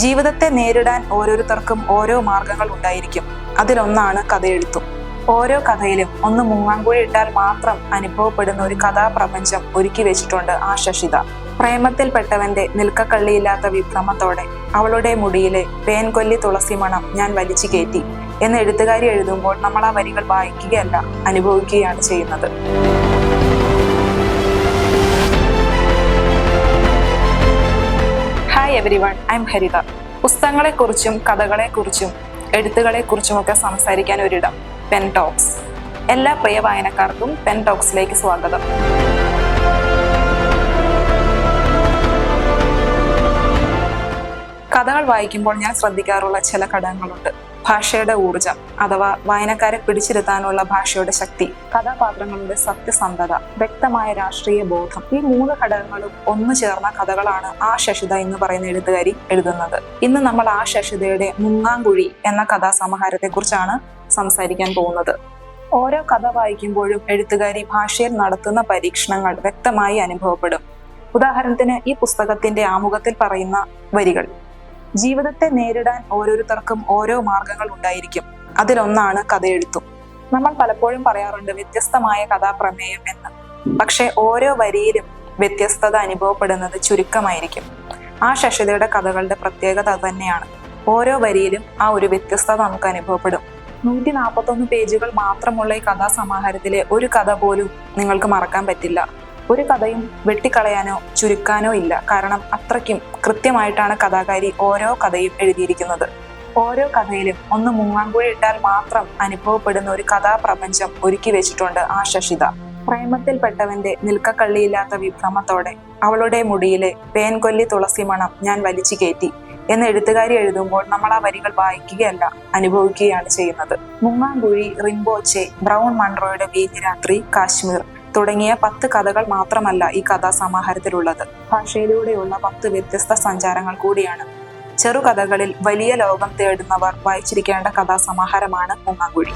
ജീവിതത്തെ നേരിടാൻ ഓരോരുത്തർക്കും ഓരോ മാർഗങ്ങൾ ഉണ്ടായിരിക്കും. അതിലൊന്നാണ് കഥയെഴുത്തും. ഓരോ കഥയിലും ഒന്ന് മുങ്ങാങ്കുഴി ഇട്ടാൽ മാത്രം അനുഭവപ്പെടുന്ന ഒരു കഥാപ്രപഞ്ചം ഒരുക്കി വെച്ചിട്ടുണ്ട് ആ ശശിത. പ്രേമത്തിൽപ്പെട്ടവന്റെ നിൽക്കക്കള്ളിയില്ലാത്ത വിഭ്രമത്തോടെ അവളുടെ മുടിയിലെ പേൻകൊല്ലി തുളസി മണം ഞാൻ വലിച്ചു കയറ്റി എന്ന് എഴുത്തുകാരി എഴുതുമ്പോൾ നമ്മൾ ആ വരികൾ വായിക്കുകയല്ല അനുഭവിക്കുകയാണ് ചെയ്യുന്നത്. Hi everyone I'm Haritha പുസ്തകങ്ങളെക്കുറിച്ചും കഥകളെക്കുറിച്ചും എഴുത്തുകളെക്കുറിച്ചുമൊക്കെ സംസാരിക്കാൻ ഒരിടം പെൻ ടോക്സ് എല്ലാ പ്രിയ വായനക്കാർക്കും പെൻ ടോക്സിലേക്ക് സ്വാഗതം. കഥകൾ വായിക്കുമ്പോൾ ഞാൻ ശ്രദ്ധിക്കാറുള്ള ചില ഘടകങ്ങളുണ്ട്. ഭാഷയുടെ ഊർജം അഥവാ വായനക്കാരെ പിടിച്ചിരുത്താനുള്ള ഭാഷയുടെ ശക്തി കഥാപാത്രങ്ങളുടെ സത്യസന്ധത വ്യക്തമായ രാഷ്ട്രീയ ബോധം ഈ മൂന്ന് ഘടകങ്ങളും ഒന്നു ചേർന്ന കഥകളാണ് ആ ശശിത എന്ന് പറയുന്ന എഴുത്തുകാരി എഴുതുന്നത്. ഇന്ന് നമ്മൾ ആ ശശിതയുടെ മുങ്ങാങ്കുഴി എന്ന കഥാസമാഹാരത്തെ കുറിച്ചാണ് സംസാരിക്കാൻ പോകുന്നത്. ഓരോ കഥ വായിക്കുമ്പോഴും എഴുത്തുകാരി ഭാഷയിൽ നടത്തുന്ന പരീക്ഷണങ്ങൾ വ്യക്തമായി അനുഭവപ്പെടും. ഉദാഹരണത്തിന് ഈ പുസ്തകത്തിന്റെ ആമുഖത്തിൽ പറയുന്ന വരികൾ. ജീവിതത്തെ നേരിടാൻ ഓരോരുത്തർക്കും ഓരോ മാർഗങ്ങൾ ഉണ്ടായിരിക്കും. അതിലൊന്നാണ് കഥയെഴുത്തും. നമ്മൾ പലപ്പോഴും പറയാറുണ്ട് വ്യത്യസ്തമായ കഥാപ്രമേയം എന്ന്. പക്ഷെ ഓരോ വരിയിലും വ്യത്യസ്തത അനുഭവപ്പെടുന്നത് ചുരുക്കമായിരിക്കും. ആ ശശിതയുടെ കഥകളുടെ പ്രത്യേകത തന്നെയാണ്. ഓരോ വരിയിലും ആ ഒരു വ്യത്യസ്തത നമുക്ക് അനുഭവപ്പെടും. നൂറ്റി നാൽപ്പത്തൊന്ന് പേജുകൾ മാത്രമുള്ള ഈ കഥാസമാഹാരത്തിലെ ഒരു കഥ പോലും നിങ്ങൾക്ക് മറക്കാൻ പറ്റില്ല. ഒരു കഥയും വെട്ടിക്കളയാനോ ചുരുക്കാനോ ഇല്ല. കാരണം അത്രയ്ക്കും കൃത്യമായിട്ടാണ് കഥാകാരി ഓരോ കഥയും എഴുതിയിരിക്കുന്നത്. ഓരോ കഥയിലും ഒന്ന് മുങ്ങാങ്കുഴി ഇട്ടാൽ മാത്രം അനുഭവപ്പെടുന്ന ഒരു കഥാപ്രപഞ്ചം ഒരുക്കി വെച്ചിട്ടുണ്ട് ആ ശശിത. പ്രേമത്തിൽപ്പെട്ടവന്റെ നിൽക്കക്കള്ളിയില്ലാത്ത വിഭ്രമത്തോടെ അവളുടെ മുടിയിലെ പേൻകൊല്ലി തുളസി മണം ഞാൻ വലിച്ചു കയറ്റി എന്ന് എഴുത്തുകാരി എഴുതുമ്പോൾ നമ്മൾ ആ വരികൾ വായിക്കുകയല്ല അനുഭവിക്കുകയാണ് ചെയ്യുന്നത്. മുങ്ങാങ്കുഴി റിംബോച്ചെ ബ്രൗൺ മൺട്രോയുടെ വീഞ്ഞരാത്രി കാശ്മീർ. തുടങ്ങിയ പത്ത് കഥകൾ മാത്രമല്ല ഈ കഥാസമാഹാരത്തിലുള്ളത്. ഭാഷയിലൂടെയുള്ള പത്ത് വ്യത്യസ്ത സഞ്ചാരങ്ങൾ കൂടിയാണ്. ചെറുകഥകളിൽ വലിയ ലോകം തേടുന്നവർ വായിച്ചിരിക്കേണ്ട കഥാസമാഹാരമാണ് മുങ്ങാങ്കുഴി